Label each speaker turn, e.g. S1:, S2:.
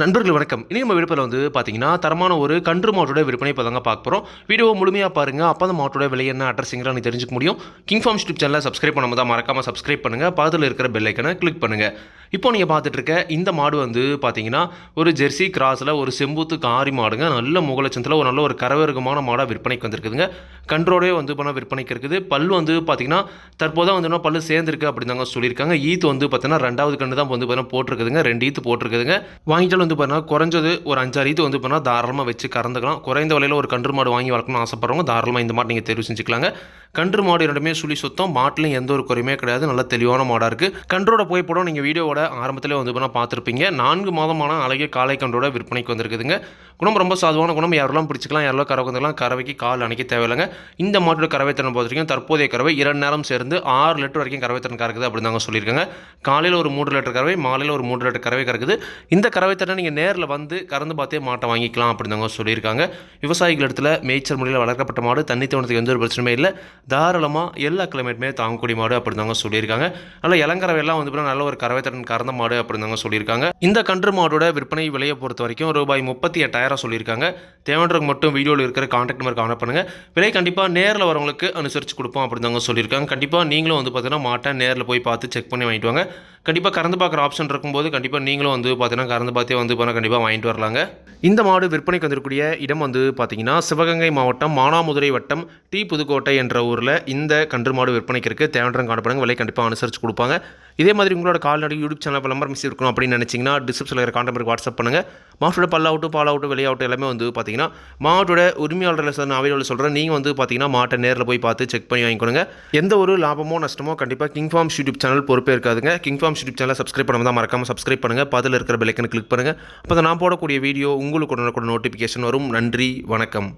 S1: நண்பர்கள் வணக்கம். இனி நம்ம விடுப்பில் வந்து பார்த்தீங்கன்னா தரமான ஒரு கன்று மாட்டோட விற்பனை இப்போ தாங்க பார்க்க போகிறோம் வீடியோ முழுமையாக பாருங்கள் அப்போ அந்த மாட்டோட விலை என்ன அட்ரஸிங்கிற நீ தெரிஞ்சுக்க முடியும். கிங் ஃபார்ம் யூடியூப் சேனலை சப்ஸ்கிரைப் பண்ணாமல் தான் மறக்காமல் சப்ஸ்கிரைப் பண்ணுங்கள் பக்கத்தில் இருக்கிற பெல் ஐக்கனை கிளிக் பண்ணுங்கள் இப்போ நீங்கள் பார்த்துட்ருக்க இந்த மாடு வந்து பார்த்தீங்கன்னா ஒரு ஜெர்சி கிராஸில் ஒரு செம்பூத்து காரி மாடுங்க. நல்ல முகலட்சத்தில் ஒரு நல்ல ஒரு கரவருகமான மாடாக விற்பனைக்கு வந்திருக்குதுங்க. கன்றோடே வந்து பண்ணால் விற்பனைக்கு இருக்குது. பல் வந்து பார்த்தீங்கன்னா தற்போதான் வந்து என்ன பல்லு சேர்ந்துருக்கு அப்படின்னு தாங்க சொல்லியிருக்காங்க. ஈத்து வந்து பார்த்தீங்கன்னா ரெண்டாவது கன்று தான் வந்து பார்த்தீங்கன்னா போட்டிருக்குதுங்க. ரெண்டு ஈத்து போட்டிருக்குதுங்க. வாங்கிட்டாலும் வந்து பார்த்தீங்கன்னா குறைஞ்சது ஒரு அஞ்சாறு ஈத்து வந்து பார்த்தீங்கன்னா தாராளமாக வச்சு கறந்துக்கலாம். குறைந்த விலையில் ஒரு கன்று மாடு வாங்கி வளர்க்கணும்னு ஆசைப்படுறவங்க தாராளமாக இந்த மாடு நீங்கள் தெரிவு செஞ்சுக்கலாங்க. கன்று மாடு இரண்டுமே சுழி சுத்தம். மாட்டிலையும் எந்த ஒரு குறையுமே கிடையாது. நல்ல தெளிவான மாடாக இருக்குது கன்றோட போய் படம் நீங்கள் வீடியோவோட ஆரம்பத்திலே வந்து பார்த்திருப்பீங்க பார்த்துருப்பீங்க. நான்கு மாதமான அழகிய காளை கன்றோட விற்பனைக்கு வந்திருக்குதுங்க. குணம் ரொம்ப சாதுவான குணம். யாரெல்லாம் பிடிச்சிக்கலாம் யாரெல்லாம் கறவை வந்துக்கலாம் கறவைக்கு கால் அணைக்க தேவையில்லைங்க. இந்த மாட்டோட கறவை திறன் பொறுத்த தற்போதைய கறவை இரண்டு நேரம் சேர்ந்து ஆறு லிட்டர் வரைக்கும் கறவை திறன் கறக்குது அப்படின்னு தாங்க சொல்லியிருக்காங்க. காலையில் ஒரு மூன்று லிட்டர் கறவை மாலையில் ஒரு மூன்று லிட்டர் கறவை கறக்குது. இந்த கறவை திறனை நீங்கள் நேரில் வந்து கறந்து பார்த்தே மாட்டை வாங்கிக்கலாம் அப்படின்னு தாங்க சொல்லியிருக்காங்க. விவசாயிகள் இடத்துல மேய்ச்சல் முறையில் வளர்க்கப்பட்ட மாடு தண்ணி தோணத்துக்கு எந்த ஒரு பிரச்சனையுமே இல்லை. தாராளமாக எல்லா கிளைமேட்டுமே தாங்கக்கூடிய மாடு அப்படின்னு தாங்க சொல்லியிருக்காங்க. நல்ல இளங்கறவையெல்லாம் வந்து நல்ல ஒரு கறவை திறன் கறந்த மாடு அப்படின்னு தாங்க சொல்லியிருக்காங்க. இந்த கன்று மாடோட விற்பனை விலையை பொறுத்த வரைக்கும் ரூபாய் முப்பத்தி எட்டாயிரம் சொல்லியிருக்காங்க. தேவைன்றவங்க மட்டும் வீடியோவில் இருக்கிற காண்டாக்ட் நம்பர் கான்டாக்ட் பண்ணுங்கள் விலை கண்டிப்பாக நேரில் வரவங்களுக்கு அனுசரித்து கொடுப்போம் அப்படின்னு தாங்க சொல்லியிருக்காங்க. கண்டிப்பாக நீங்களும் வந்து பார்த்தீங்கன்னா மாட்டை நேரில் போய் பார்த்து செக் பண்ணி வாங்கிட்டு வாங்க. கண்டிப்பாக கறந்து பார்க்குற ஆப்ஷன் இருக்கும்போது கண்டிப்பாக நீங்களும் வந்து பார்த்தீங்கன்னா கறந்து பார்த்தே வந்து போனால் கண்டிப்பாக வாங்கிட்டு வரலாங்க. இந்த மாடு விற்பனைக்கு வந்திருக்கக்கூடிய இடம் வந்து பார்த்தீங்கன்னா சிவகங்கை மாவட்டம் மானாமதுரை வட்டம் டி புதுக்கோட்டை என்ற ஊரில் இந்த கன்று மாடு விற்பனைக்கு இருக்குது தேவன்றம் காணப்படுங்க விலை கண்டிப்பாக அனுசரித்து கொடுப்பாங்க. இதே மாதிரி உங்களோட கால்நடை யூடியூப் சேனல் நம்பர் மிஸ் இருக்கணும் அப்படின்னு நினச்சிங்கன்னா டிஸ்கிரிப்ஷனில் இருக்கிற கான்டாக்ட் வாட்ஸ்அப் பண்ணுங்கள் மாவட்டோட பல்லாவட்டு பாலாவட்டு விளையாட்டு எல்லாமே வந்து பார்த்தீங்கன்னா மாவட்டோட உரிமையாளர்கள் சார் நான் அவையில் சொல்கிறேன் நீங்கள் வந்து பார்த்தீங்கன்னா மாட்டை நேரில் போய் பார்த்து செக் பண்ணி வாங்கிக்கோங்க எந்த ஒரு லாபமோ நஷ்டமோ கண்டிப்பாக கிங் ஃபார்ம்ஸ் யூடியூப் சேனல் பொறுப்பே இருக்காதுங்க. King farms YouTube channel subscribe பண்ணாமல் தான் மறக்காமல் சப்ஸ்கிரைப் பண்ணுங்கள் பதில் இருக்கிற பெல்லைக்கன் கிளிக் பண்ணுங்கள் அப்போ நான் போடக்கூடிய வீடியோ உங்களுக்கு உடனுக்குடன் நோட்டிஃபிகேஷன் வரும். நன்றி வணக்கம்.